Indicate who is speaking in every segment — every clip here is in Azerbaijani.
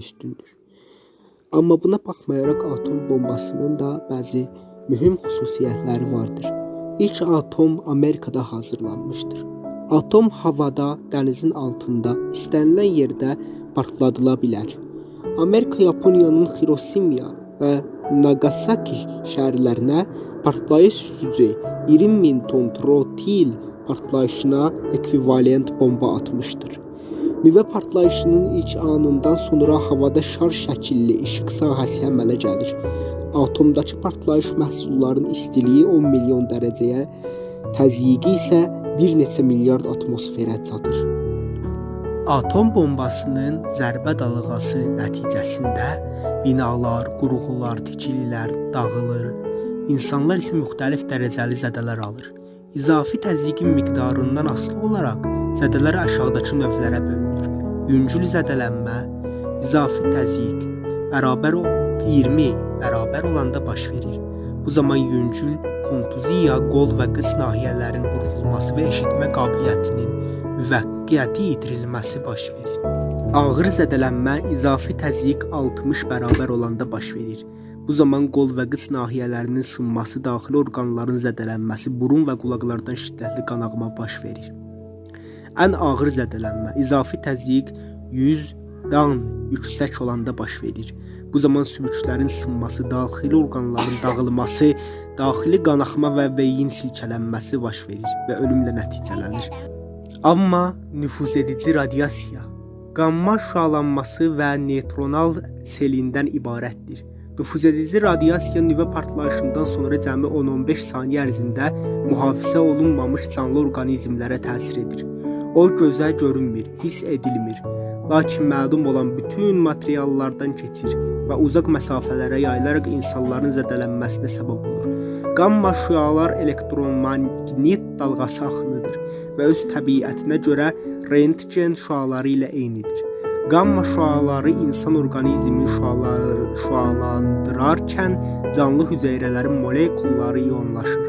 Speaker 1: üstündür. Amma buna baxmayaraq atom bombasının da bəzi mühüm xüsusiyyətləri vardır. İlk atom Amerikada hazırlanmışdır. Atom havada, dənizin altında, istənilən yerdə partladıla bilər. Amerika Yaponiyanın Hiroşima və Nagasaki şəhərlərinə partlayış gücü 20 min ton trotil partlayışına ekvivalent bomba atmışdır. Nüvə partlayışının ilk anından sonra havada şar şəkilli işıq sahəsi əmələ gəlir. Atomdakı partlayış məhsulların istiliyi 10 milyon dərəcəyə, təzyiqi isə bir neçə milyard atmosferə çatır. Atom bombasının zərbə dalğası nəticəsində binalar, qurğular, tikililər dağılır. İnsanlar isə müxtəlif dərəcəli zədələr alır. İzafi təzyiqin miqdarından asılı olaraq zədələr aşağıdakı növlərə bölünür. Yüngül zədələnmə, izafi təzyiq bərabər 20 bərabər olanda baş verir. Bu zaman yüngül kontuziya, qol və qıç nahiyələrin burxulması və eşitmə qabiliyyətinin müvəqqəti itirilməsi baş verir. Ağır zədələnmə izafi təzyiq 60 bərabər olanda baş verir. Bu zaman qol və qıç nahiyələrinin sınması, daxili orqanların zədələnməsi, burun və qulaqlardan şiddətli qanağma baş verir. Ən ağır zədələnmə izafi təzyiq 100-dan yüksək olanda baş verir. Bu zaman sümüklərin sınması, daxili orqanların dağılması, daxili qanaxma və beyin silkələnməsi baş verir və ölümlə nəticələnir. Amma nüfuz edici radiasiya, qamma şüalanması və neytronal selindən ibarətdir. Nüfuz edici radiasiya nüvə partlayışından sonra cəmi 10-15 saniyə ərzində mühafizə olunmamış canlı orqanizmlərə təsir edir. O gözə görünmür, hiss edilmir, lakin məlum olan bütün materiallardan keçir və uzaq məsafələrə yayılaraq insanların zədələnməsinə səbəb olur. Qamma şüalar elektromaqnit dalğası axınıdır və öz təbiətinə görə rentgen şüaları ilə eynidir. Qamma şüaları insan orqanizmini şüaları şüalandırarkən canlı hüceyrələrin molekulları ionlaşır.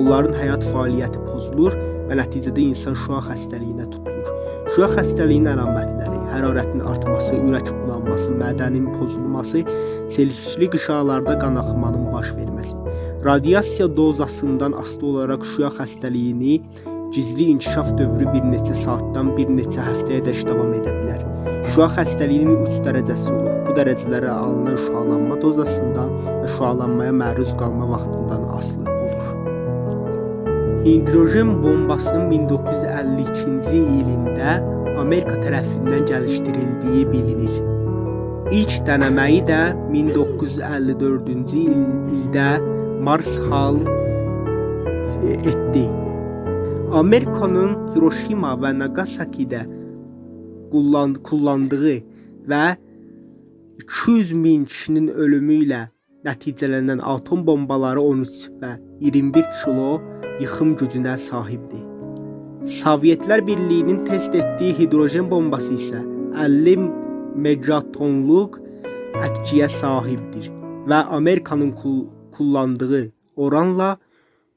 Speaker 1: Onların həyat fəaliyyəti pozulur və nəticədə insan şüa xəstəliyinə tutulur. Şüa xəstəliyinin əlamətləri hərarətin artması, ürək bulanması, mədənin pozulması, selikli qışalarda qanaxmanın baş verməsi. Radiasiya dozasından asılı olaraq şüa xəstəliyini gizli inkişaf dövrü bir neçə saatdan bir neçə həftəyədək davam edə bilər. Şüa xəstəliyinin 3 dərəcəsi olur. Bu dərəcələrə alınan şüalanma dozasından və şüalanmaya məruz qalma vaxtından asılı olur. Hidrojen bombasının 1952-ci ilində Amerika tərəfindən gəlişdirildiyi bilinir. İlk dənəməyi də 1954-cü ildə Marshall etdi. Amerikanın Hiroşima və Nagasakidə kullandığı və 200 min kişinin ölümü ilə nəticələnən atom bombaları 13 və 21 kilo yıxım gücünə sahibdir. Sovyetlər Birliyinin test etdiyi hidrojen bombası isə 50 megatonluq etkiyə sahibdir və Amerikanın kullandığı oranla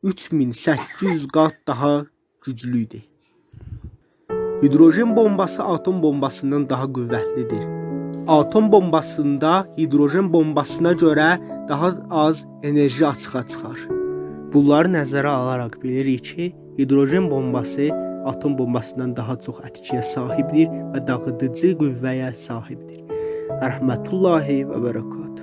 Speaker 1: 3800 qat daha güclüdür. Hidrojen bombası atom bombasından daha qüvvətlidir. Atom bombasında hidrojen bombasına görə daha az enerji açığa çıxar. Bunları nəzərə alaraq bilirik ki, hidrojen bombası atom bombasından daha çox etkiyə sahibdir və dağıdıcı qüvvəyə sahibdir. Rəhmətullahi və bərəkət.